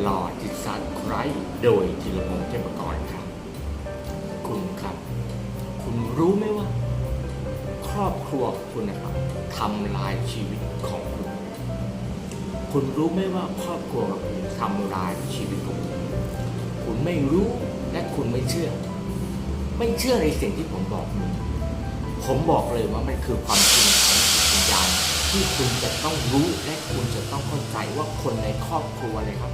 The Lord จิตสัตว์ไครโดยธีรพงษ์เทพกรครับ คุณครับ คุณรู้ไหมว่า ครอบครัวคุณนะครับทำลายชีวิตของคุณ คุณรู้ไหมว่าครอบครัวของคุณทำลายชีวิตของคุณคุณไม่รู้และคุณไม่เชื่อ ไม่เชื่อในสิ่งที่ผมบอกคุณ ผมบอกเลยว่ามันคือความจริงของจิตวิญญาณที่คุณจะต้องรู้และคุณจะต้องเข้าใจว่าคนในครอบครัวเลยครับ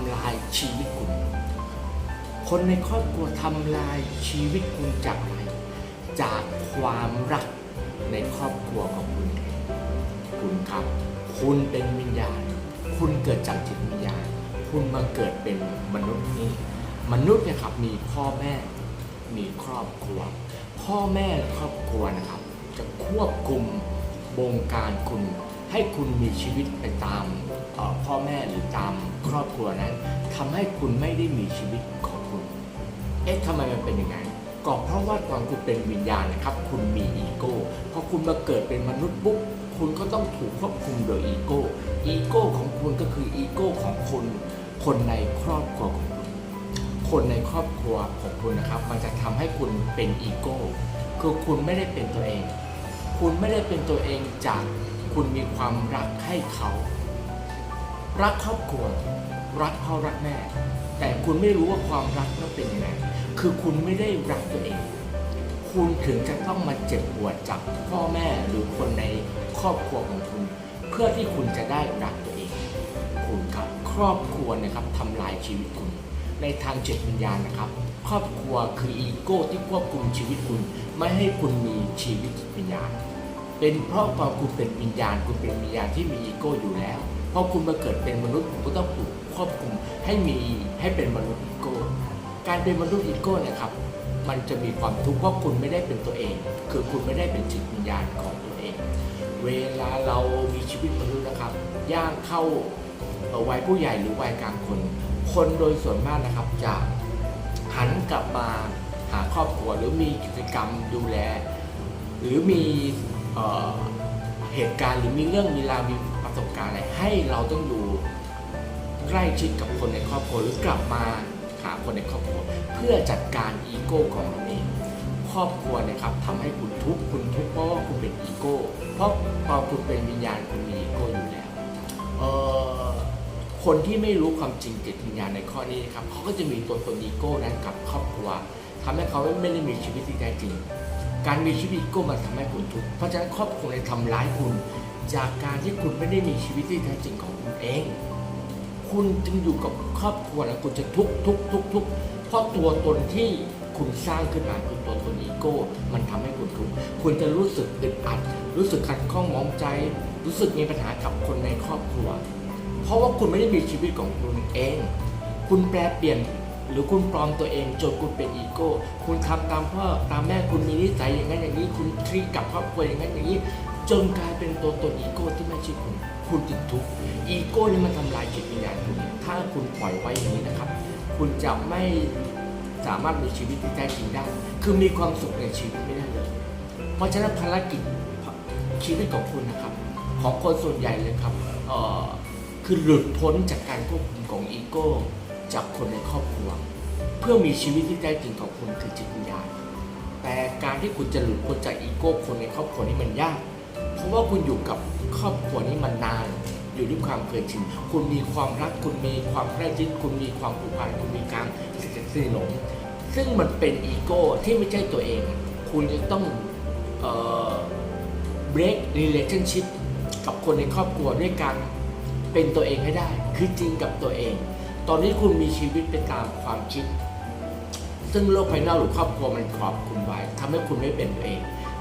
ำลายชีวิตคุณ คนในครอบครัวทำลายชีวิตคุณจากอะไร จากความรักในครอบครัวของคุณ คุณครับ คุณเป็นวิญญาณ คุณเกิดจากจิตวิญญาณ คุณมาเกิดเป็นมนุษย์นี้ มนุษย์เนี่ยครับมีพ่อแม่ มีครอบครัว พ่อแม่และครอบครัวนะครับ จะควบคุมบงการคุณให้คุณมีชีวิตไปตาม พ่อแม่หรือตามครอบครัวนั้นทำให้คุณไม่ได้มีชีวิตของคุณ เอ๊ะทำไมมันเป็นอยังไงก็เพราะว่าตอนคุณเป็นวิญญาณนะครับ คุณมีอีโก้พอคุณมาเกิดเป็นมนุษย์ปุ๊บคุณก็ต้องถูกควบคุมโดยอีโก้ อีโก้ของคุณก็คืออีโก้ของคนคนในครอบครัวของคุณ คนในครอบครัวของคุณนะครับ มันจะทำให้คุณเป็นอีโก้ คือคุณไม่ได้เป็นตัวเอง คุณไม่ได้เป็นตัวเองจากคุณมีความรักให้เขา รักครอบครัว รักพ่อรักแม่ แต่คุณไม่รู้ว่าความรักนั้นเป็นยังไงคือคุณไม่ได้รักตัวเอง คุณถึงจะต้องมาเจ็บปวดจากพ่อแม่หรือคนในครอบครัวของคุณ เพื่อที่คุณจะได้รักตัวเอง คุณครับครอบครัวนะครับทำลายชีวิตคุณ ในทางจิตวิญญาณนะครับ ครอบครัวคืออีโก้ที่ควบคุมชีวิตคุณ ไม่ให้คุณมีชีวิตจิตวิญญาณเป็นเพราะตอนคุณเป็นวิญญาณคุณเป็นวิญญาณที่มีอีโก้อยู่แล้ว พอคุณมาเกิดเป็นมนุษย์คุณก็ต้องถูกควบคุมให้มีให้เป็นมนุษย์อีโก้การเป็นมนุษย์อีโก้เนะครับ มันจะมีความทุกข์เพราะคุณไม่ได้เป็นตัวเอง คือคุณไม่ได้เป็นจิตวิญญาณของตัวเอง เวลาเรามีชีวิตมนุษย์นะครับ ย่างเข้าวัยผู้ใหญ่หรือวัยกลางคน คนโดยส่วนมากนะครับจะหันกลับมาหาครอบครัวหรือมีกิจกรรมดูแล หรือมีเอเหตุการณ์หรือมีเรื่องมีราวมี การณ์อะไรให้เราต้องอยู่ใกล้ชิดกับคนในครอบครัวหรือกลับมาหาคนในครอบครัว เพื่อจัดการอีโก้ของเราเองครอบครัวนะครับทำให้คุณทุกข์คุณทุกข์เพราะว่าคุณเป็นอีโก้ เพราะพอคุณเป็นวิญญาณคุณมีอีโก้อยู่แล้วเออคนที่ไม่รู้ความจริงจิตวิญญาณในข้อนี้นะครับเขาก็จะมีตัวตนอีโก้นั้นกับครอบครัวทำให้เขาไม่ได้มีชีวิตที่แท้จริง การมีชีวิตอีโก็มาทำให้คุณทุกข์เพราะฉะนั้นครอบครัวเลยทำร้ายคุณ จากการที่คุณไม่ได้มีชีวิตที่แท้จริงของคุณเอง คุณจึงอยู่กับครอบครัวแล้วคุณจะทุกข์ทุกข์ทุกข์ทุกข์เพราะตัวตนที่คุณสร้างขึ้นมาคือตัวตนอีโก้ มันทำให้คุณทุกข์คุณจะรู้สึกอึดอัด รู้สึกขัดข้องมองใจ รู้สึกมีปัญหากับคนในครอบครัว เพราะว่าคุณไม่ได้มีชีวิตของคุณเอง คุณแปลเปลี่ยนหรือคุณปลอมตัวเองจนคุณเป็นอีโก้ คุณทำตามพ่อตามแม่คุณมีนิสัยอย่างนั้นอย่างนี้ คุณทรีกับครอบครัวอย่างนั้นอย่างนี้ จนกลาย ตัวตนอีโก้ที่ไม่ใช่คุณคุณจึงทุกข์อีโก้นี่มันทำลายจิตวิญญาณคุณถ้าคุณปล่อยไว้อย่างนี้นะครับ คุณจะไม่สามารถมีชีวิตที่แท้จริงได้ คือมีความสุขในชีวิตไม่ได้เลย เพราะฉะนั้นภารกิจชีวิตของคุณนะครับ ของคนส่วนใหญ่เลยครับคือหลุดพ้นจากการควบคุมของอีโก้จากคนในครอบครัว เพื่อมีชีวิตที่แท้จริงของคุณคือจิตวิญญาณแต่การที่คุณจะหลุดพ้นจากอีโก้คนในครอบครัวนี้มันยาก เพราะว่าคุณอยู่กับครอบครัวนี้มันนาน อยู่ด้วยความเคยชิน คุณมีความรัก คุณมีความใกล้ชิด คุณมีความผูกพัน คุณมีการสนิทสนมซึ่งมันเป็นอีโก้ที่ไม่ใช่ตัวเอง คุณจะต้องเอ่อ break relationship กับคนในครอบครัวด้วยการเป็นตัวเองให้ได้ คือจริงกับตัวเอง ตอนนี้คุณมีชีวิตไปตามความคิด ซึ่งโลกภายนอกหรือครอบครัวมันครอบคุณไว้ทำให้คุณไม่เป็นตัวเอง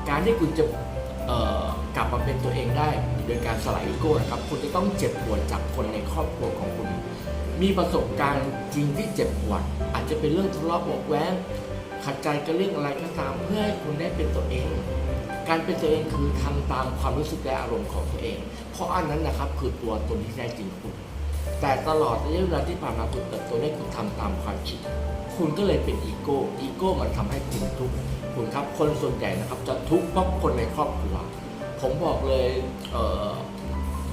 การที่คุณจะ กลับมาเป็นตัวเองได้โดยการสลายอีโก้นะครับ คุณจะต้องเจ็บปวดจากคนในครอบครัวของคุณ มีประสบการณ์จริงที่เจ็บปวด อาจจะเป็นเรื่องทะเลาะเบาแว้งขัดใจกับเรื่องอะไรก็ตามเพื่อให้คุณได้เป็นตัวเอง การเป็นตัวเองคือทำตามความรู้สึกและอารมณ์ของตัวเอง เพราะอันนั้นนะครับคือตัวตนที่แท้จริงคุณ แต่ตลอดระยะเวลาที่ผ่านมาคุณเติบโตได้คุณทำตามความคิด คุณก็เลยเป็นอีโก้ อีโก้มันทำให้คุณทุกข์ คุณครับคนส่วนใหญ่นะครับ จะทุกข์เพราะคนในครอบครัว ผมบอกเลยเ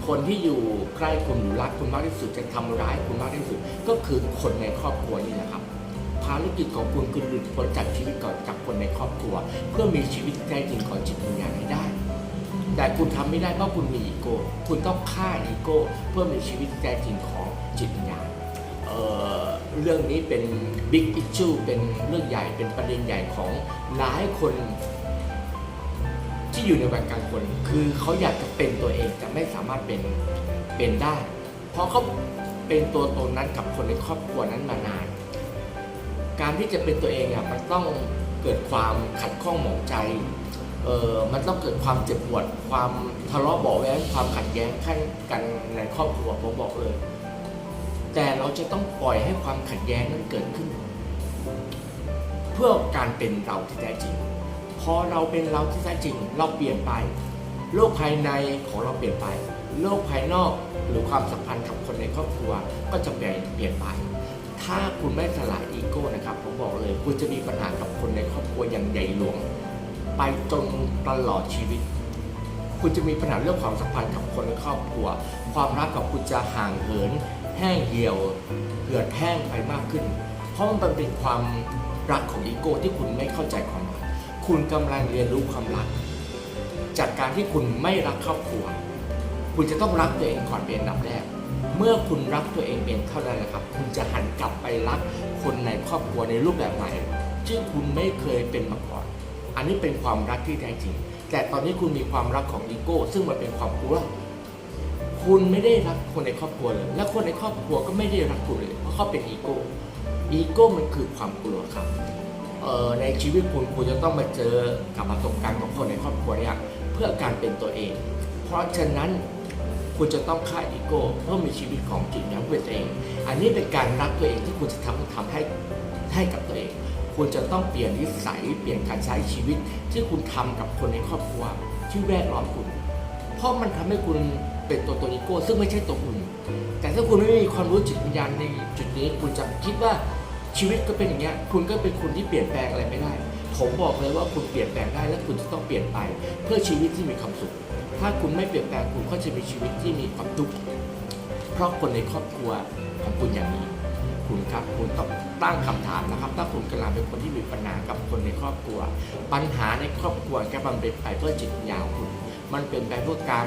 คนที่อยู่ใกล้คุณหรือรักคุณมากที่สุดจะทำร้ายคุณมากที่สุด ก็คือคนในครอบครัวนี่แหละครับ ภารกิจของคุณคือหลุดพ้นจากชีวิตก่อนจากคนในครอบครัว เพื่อมีชีวิตที่แท้จริงของจิตวิญญาณให้ได้ แต่คุณทำไม่ได้เพราะคุณมีอีโก้คุณต้องฆ่าอีโก้เพื่อมีชีวิตที่แท้จริงของจิตวิญญาณ เเรื่องนี้เป็นบิ๊กอิชชูเป็นเรื่องใหญ่เป็นประเด็นใหญ่ของหลายคนที่อยู่ในวัยกลางคน คือเขาอยากจะเป็นตัวเองแต่ไม่สามารถเป็นเป็นได้ เพราะเขาเป็นตัวตนนั้นกับคนในครอบครัวนั้นมานาน การที่จะเป็นตัวเองอะมันต้องเกิดความขัดข้องหมองใจเออมันต้องเกิดความเจ็บปวด ความทะเลาะเบาแว้งความขัดแย้งขั้นกันในครอบครัวผมบอกเลย แต่เราจะต้องปล่อยให้ความขัดแย้งนั้นเกิดขึ้น เพื่อการเป็นเราที่แท้จริง พอเราเป็นเราที่แท้จริง เราเปลี่ยนไป โลกภายในของเราเปลี่ยนไป โลกภายนอกหรือความสัมพันธ์กับคนในครอบครัวก็จะเปลี่ยนเปลี่ยนไป ถ้าคุณไม่สลายอีโก้นะครับผมบอกเลย คุณจะมีปัญหากับคนในครอบครัวอย่างใหญ่หลวง ไปจนตลอดชีวิต คุณจะมีปัญหาเรื่องความสัมพันธ์กับคนในครอบครัว ความรักกับคุณจะห่างเหิน แห้งเหี่ยวเหือดแห้งไปมากขึ้น เพราะมันเป็นความรักของอีโก้ที่คุณไม่เข้าใจความรัก คุณกำลังเรียนรู้ความรัก จากการที่คุณไม่รักครอบครัว คุณจะต้องรักตัวเองก่อนเป็นอันดับแรก เมื่อคุณรักตัวเองเป็นเท่านั้นแหละครับ คุณจะหันกลับไปรักคนในครอบครัวในรูปแบบใหม่ที่คุณไม่เคยเป็นมาก่อน อันนี้เป็นความรักที่แท้จริง แต่ตอนนี้คุณมีความรักของอีโก้ ซึ่งมันเป็นความกลัว คุณไม่ได้รักคนในครอบครัวเลย และคนในครอบครัวก็ไม่ได้รักคุณเลย เพราะเขาเป็นอีโก้ อีโก้มันคือความกลัวครับในชีวิตคุณคุณจะต้องมาเจอกับประสบการณ์ของคนในครอบครัวเนี่ยเพื่อการเป็นตัวเอง เพราะฉะนั้นคุณจะต้องฆ่าอีโก้เพื่อมีชีวิตของจิตอย่างเป็นตัวเอง อันนี้เป็นการรักตัวเองที่คุณจะทำทำให้ให้กับตัวเอง คุณจะต้องเปลี่ยนนิสัยเปลี่ยนการใช้ชีวิต ที่คุณทำกับคนในครอบครัวที่แวดล้อมคุณ เพราะมันทำให้คุณเป็นตัวตนอีโก้ซึ่งไม่ใช่ตัวคุณ แต่ถ้าคุณไม่มีความรู้จิตวิญญาณในจุดนี้ คุณจะคิดว่าชีวิตก็เป็นอย่างเงี้ยคุณก็เป็นคนที่เปลี่ยนแปลงอะไรไม่ได้ ผมบอกเลยว่าคุณเปลี่ยนแปลงได้และคุณจะต้องเปลี่ยนไป เพื่อชีวิตที่มีความสุข ถ้าคุณไม่เปลี่ยนแปลงคุณก็จะมีชีวิตที่มีความทุกข์เพราะคนในครอบครัวของคุณอย่างนี้ คุณครับคุณต้องตั้งคำถามนะครับ ถ้าคุณกำลังเป็นคนที่มีปัญหากับคนในครอบครัว ปัญหาในครอบครัวแค่มันเป็นไปเพื่อจิตวิญญาณของคุณ มันเป็นไปเพื่อการ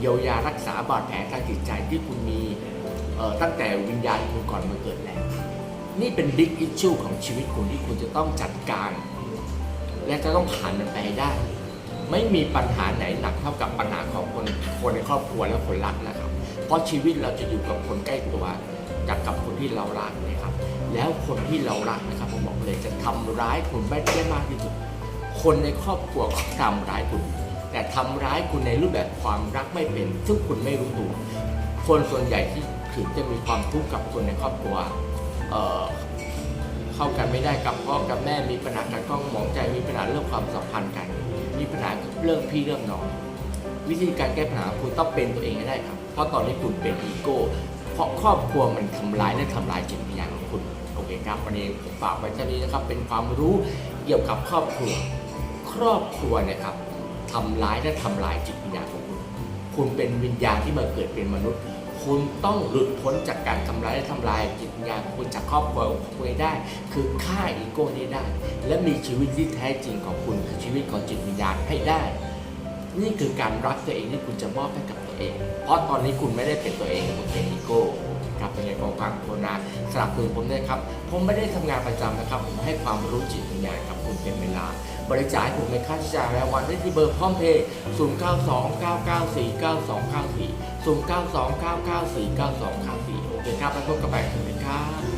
เยียวยารักษาบาดแผลทางจิตใจที่คุณมีตั้งแต่วิญญาณคุณก่อนมาเกิดแล้ว นี่เป็นบิ๊กอิชชูของชีวิตคุณที่คุณจะต้องจัดการ และจะต้องผ่านมันไปได้ ไม่มีปัญหาไหนหนักเท่ากับปัญหาของคนคนในครอบครัวและคนรักนะครับ เพราะชีวิตเราจะอยู่กับคนใกล้ตัว กับกับคนที่เรารักนะครับ แล้วคนที่เรารักนะครับผมบอกเลยจะทำร้ายคุณไม่ได้มากที่สุด คนในครอบครัวก็ทำร้ายคุณ แต่ทำร้ายคุณในรูปแบบความรักไม่เป็น ซึ่งคุณไม่รู้ตัว คนส่วนใหญ่ที่ถึงจะมีความทุกข์กับคนในครอบครัวเออเข้ากันไม่ได้กับพ่อกับแม่มีปัญหาการข้องมองใจมีปัญหาเรื่องความสัมพันธ์กัน มีปัญหาเรื่องพี่เรื่องน้องวิธีการแก้ปัญหาคุณต้องเป็นตัวเองให้ได้ครับ เพราะตอนนี้คุณเป็นอีโก้ เพราะครอบครัวมันทำร้ายและทำลายจิตวิญญาณของคุณโอเคครับวันนี้ผมฝากไว้แค่นี้นะครับ เป็นความรู้เกี่ยวกับครอบครัว ครอบครัวเนะครับทำร้ายและทำลายจิตวิญญาณของคุณ คุณเป็นวิญญาณที่มาเกิดเป็นมนุษย์ คุณต้องหลุดพ้นจากการทำร้ายและทำลายจิตวิญญาณของคุณจากครอบครัวของคุณได้ คือฆ่าอีโก้นี้ได้ และมีชีวิตที่แท้จริงของคุณคือชีวิตของจิตวิญญาณให้ได้ นี่คือการรักตัวเองที่คุณจะมอบให้กับ ตัวเอง เพราะตอนนี้คุณไม่ได้เป็นตัวเองคุณเป็นอีโก้ครับเป็นไงกองฟังโคนาสลับคุณผมด้วยครับ ผมไม่ได้ทำงานประจำนะครับ ผมให้ความรู้จิตวิญญาณกับคุณเป็นเวลา บริจาคให้ผมในค่าใช้จ่ายรายวันได้ที่เบอร์พร้อมเพย์0 9 2 9 9 4 9 2 9 4 0 9 2 9 9 4 9 2 9 4โอเคครับแล้วพบกันใหม่สวัสดีครับ